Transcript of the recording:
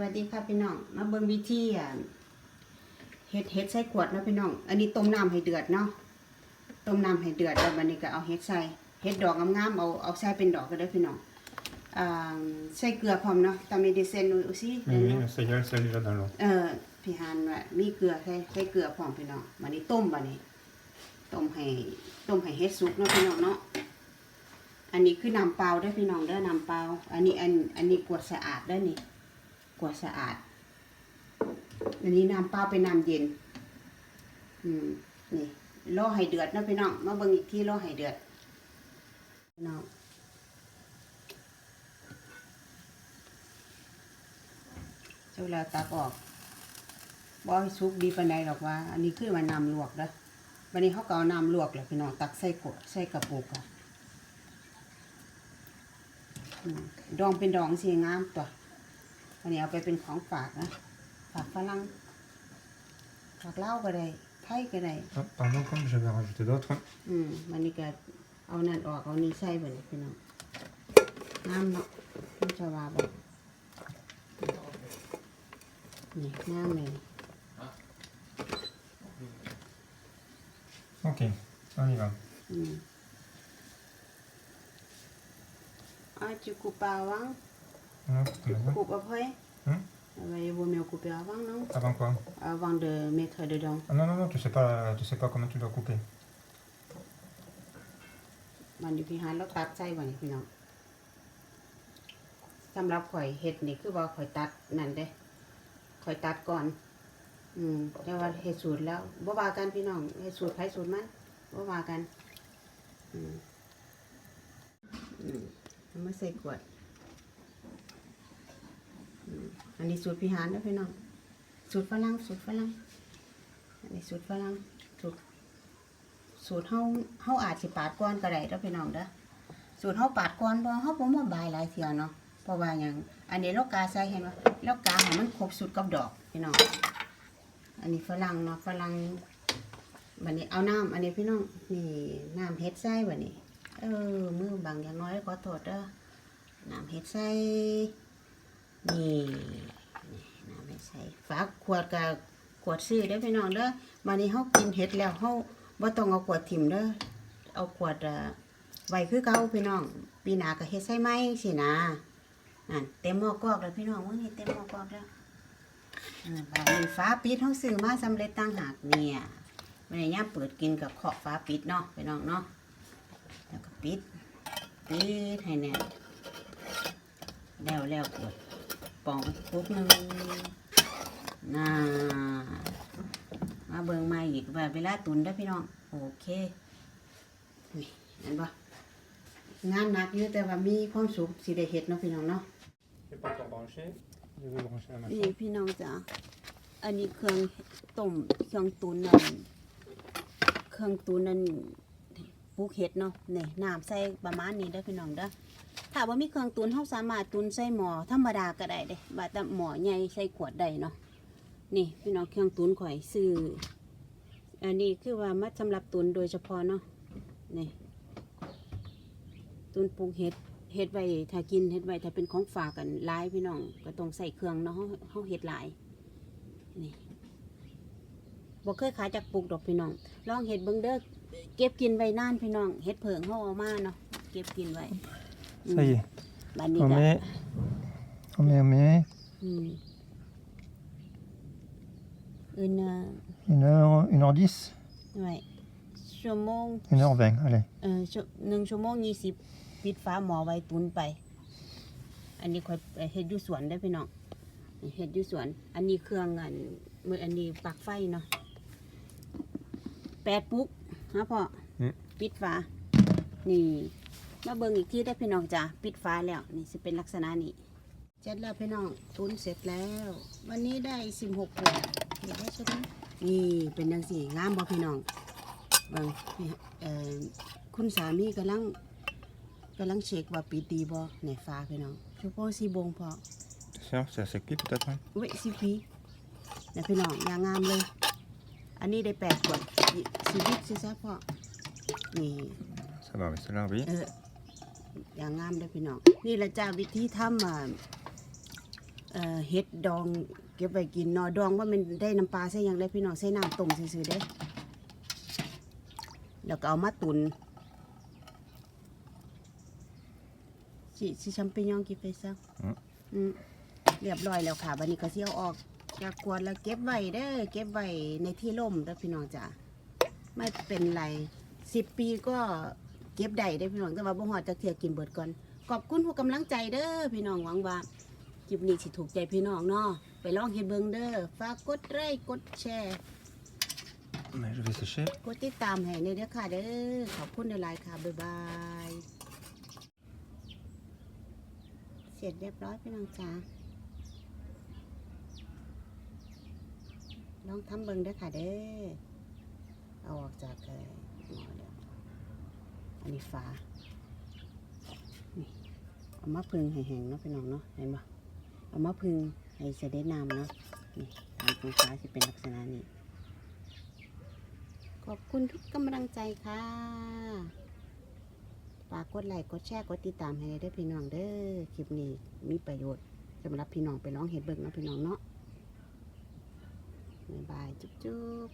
วัสดีค่ะพี่น้องมาเบิ่งวิธีอะเฮ็ดเฮ็ดใส่ขวดเนาะพี่น้อง อันนี้ต้มน้ำให้เดือดเนาะต้มน้ำให้เดือดแล้วบัดนี้ก็เอาเฮ็ดใส่เฮ็ดดอกงามๆเอาเอาใส่เป็นดอกก็ได้พี่น้องอ่าใส่เกลือพร้อมเนาะตามมีดีเซน aussi Oui, oui, ça y est, ça déjà dans l'eau. เออพี่ฮันว่ามีเกลือใส่ใส่เกลือพร้อมพี่น้องบัดนี้ต้มบัดนี้ต้มให้ต้มให้เฮ็ดสุกเนาะพี่น้องเนาะอันนี้คือน้ำเปล่าเด้อพี่น้องเด้อน้ำเปล่าอันนี้อันอันนี้กวดสะอาดเด้อนี่ กวดสะอาด อันนี้น้ำเปล่าเป็นน้ำเย็น อืม นี่รอให้เดือดนะพี่น้อง มาเบิ่งอีกทีรอให้เดือดพี่น้องเจ้าเวลาตักออกบ่ให้สุกดีปานใดหรอกว่า อันนี้คือว่าน้ำลวกเด้อวันนี้เขาก็เอาน้ำลวกแหละพี่น้องตักใส่ขวดใส่กระปุกอะดองเป็นดองสีงามตัว อันนี้เอาไปเป็นของฝากนะ ฝากฝรั่งฝากเล่าวก็ได้ไทยก็ได้ Ah, pardon, comme j'avais rajouté d'autres. อืมวันนี้ก็เอานั่นออกเอานี่ใส่ไปเลยพี่น้องน้ำเนาะมันจะว่าแบบนี่น้ำเลย Ok, on y va. อืมอะจะกูปลาวัง Hop, on y va. กูปลาเพ่ย Hmm va y avoir mieux couper avant non Avant quoi avant de mettre dedans Ah non, non, non, tu sais pas, tu sais pas comment tu dois couper. มันอยู่ที่หานแล้วตัดใส่ไว้นี่พี่น้องสำหรับข่อยเห็ดนี่คือว่าข่อยตัดนั่นเด้ข่อยตัดก่อน อืมแต่ว่าเห็ดสูตรแล้วบ่ว่ากันพี่น้องเห็ดสูตรไผสูตรมันบ่ว่ากัน อืมอืมเอามาใส่ขวดอืมอั นนี้สูตรพิหารนะพี่น้อง สูตรฝรั่งสูตรฝรั่ง อันนี้สูตรฝรั่ง สูตร สูตรเฮาเฮาอาจสิปาดก่อนก็ได้เด้อพี่น้องเด้อ สูตรเฮาปาดก่อนบ่เฮาบ่มาบายหลายเที่ยเนาะ เพราะว่าหยัง อันนี้เรากาใส่เห็นบ่เรากาให้มันครบสุดกับดอกพี่น้อง อันนี้ฝรั่งเนาะฝรั่งบัดนี้เอาน้ำอันนี้พี่น้องนี่น้ำเฮ็ดไส้บัดนี้ เออมือบางอย่างน้อยขอโทษเด้อน้ำเฮ็ดไส้ นี่นี่น้ำเฮ็ดไส้ฝากขวดกับขวดซื้อเด้พี่น้องเด้อบัดนี้เฮากินเฮ็ดแล้วเฮาว่าต้องเอาขวดถิ่มเด้อเอาขวดไว้คือเก่าพี่น้อง ปีหน้าก็เฮ็ดใส่ไม้สินะนั่นเต็มหม้อกอกแล้วพี่น้องมื้อนี้เต็มหม้อกอกแล้วอ่าบาดนี้ฟ้าปิดเฮาซื้อมาสำเร็จต่างหากเนี่ยวันนี้ยาเปิดกินกับเคาะฟ้าปิดเนาะพี่น้องเนาะแล้วก็ปิดปิดให้แน่นแล้วแล้วกด ปองปุ๊บหนึงน่ามาเบิ่งใหม่อีกแบบเวลาตุนได้อพี่น้อง โอเคนี่เห็นปะงานหนักอยู่แต่ว่ามีความสุขสิได้เฮ็ดเนาะพี่น้องเนาะ C'est pas encore branché. Je vais brancher la นี่ machine. พี่น้องจ้ะอันนี้เครื่องต้มเครื่องตุนนั่น เครื่องตุนนั่น ปลูกเห็ดเนาะนี่น้ำใส่ประมาณนี้เด้อพี่น้องเด้อถ้าว่ามีเครื่องตุนเฮาสามารถตุนใส่หม้อธรรมดาก็ได้เด้บาแต่หม้อใหญ่ใส่ขวดได้เนาะนี่พี่น้องเครื่องตุนข่อยซื้ออันนี้คือว่ามาสำหรับตุนโดยเฉพาะเนาะนี่ตุนปลูกเห็ดเฮ็ดไว้ถ้ากินเฮ็ดไว้ถ้าเป็นของฝากกันหลายพี่น้องก็ต้องใส่เครื่องเนาะเฮาเฮาเฮ็ดหลายนี่ บ่เคยขายจากปลูกดอกพี่น้อง ลองเฮ็ดเบิ่งเด้อเก็บกินไว้นานพี่น้องเฮ็ดเผิงเฮาเอามาเนาะเก็บกินไว้ Ça y est. บัดนี้ On ก็ met, on met, on met อืมอื่นน่ะ une heure, une heure dix, ไว้ชั่วโมง une heure vingt. Allez. เออชั่วหนึ่งชั่วโมงยี่สิบปิดฟ้าหมอไว้ตุนไป อันนี้ค่อยไปเฮ็ดอยู่สวนได้อพี่น้องเฮ็ดอยู่สวน อันนี้เครื่องอันมืออันนี้ปลักไฟเนาะ แปดปุ๊กฮะพ่ออมปิดฟ้านี่ มาเบิ่งอีกทีได้อพี่น้องจ้ะปิดฟ้าแล้ว นี่สิเป็นลักษณะนี้เสร็จแล้วพี่น้องตุนเสร็จแล้ว วันนี้ได้สิบหกขวดเห็นไหมใช่ไหมนี่เป็นยังสี่งามบ่พี่น้องเบิ่งนี่เอ่อคุณสามีกำลังกำลังเช็คว่าปิดดีบ่ในฟ้าพี่น้องชูโป้สีบงพอ Attention, c'est assez cuit peut-être. hein เว้ยสิพีนะพี่น้องอย่างงามเลย อันนี้ได้แปดขวด สีวิตสิซะพ่อนี่ Ça va, oui, celle-là, oui. เอออย่างงามเลยพี่น้อง นี่แหละจ้าวิธีทำอ่าเอ่อเฮ็ดดองเก็บไว้กินเนาะดองว่ามันได้น้ำปลาใส่หยังได้พี่น้องใส่น้ำต้มซื่อๆเด้แล้วก็เอามาตุนสิสิชัมปิญองกี่ไปซะอืมอืมเรียบร้อยแล้วค่ะบัดนี้ก็สิเอาออกจากขวดแล้วเก็บไว้เด้อเก็บไว้ในที่ร่มเด้อพี่น้องจ้ะ ไม่เป็นไรสิบปีก็เก็บได้ได้อพี่น้องแต่ว่าบ่ฮอดจักเที่ยกินเบิดก่อนขอบคุณผู้กำลังใจเด้อพี่น้องหวังว่าคลิปนี้สิถูกใจพี่น้องเนาะไปลองเฮ็ดเบิ่งเด้อฝากกดไลค์กดแชร์ Mais je vais sécher. กดติดตามให้ในเด้อค่ะเด้อขอบคุณหลายๆค่ะบ๊ายบายเสร็จเรียบร้อยพี่น้องจ้าลองทำเบิ่งเด้อค่ะเด้อ เอาออกจากเอ่อหม้อแล้วอันนี้ฝานี่เอามาพึ่งให้แห้งเนาะพี่น้องเนาะเห็นปะเอามาพึ่งให้เสด็จน้ำเนาะนี่ตามตรงฟ้าจะเป็นลักษณะนี้ขอบคุณทุกกำลังใจค่ะฝากกดไลค์กดแชร์กดติดตามให้ได้พี่น้องเด้อคลิปนี้มีประโยชน์สำหรับพี่น้องไปร้องเห็ดเบิ่งเนาะพี่น้องเนาะบายบายจุ๊บ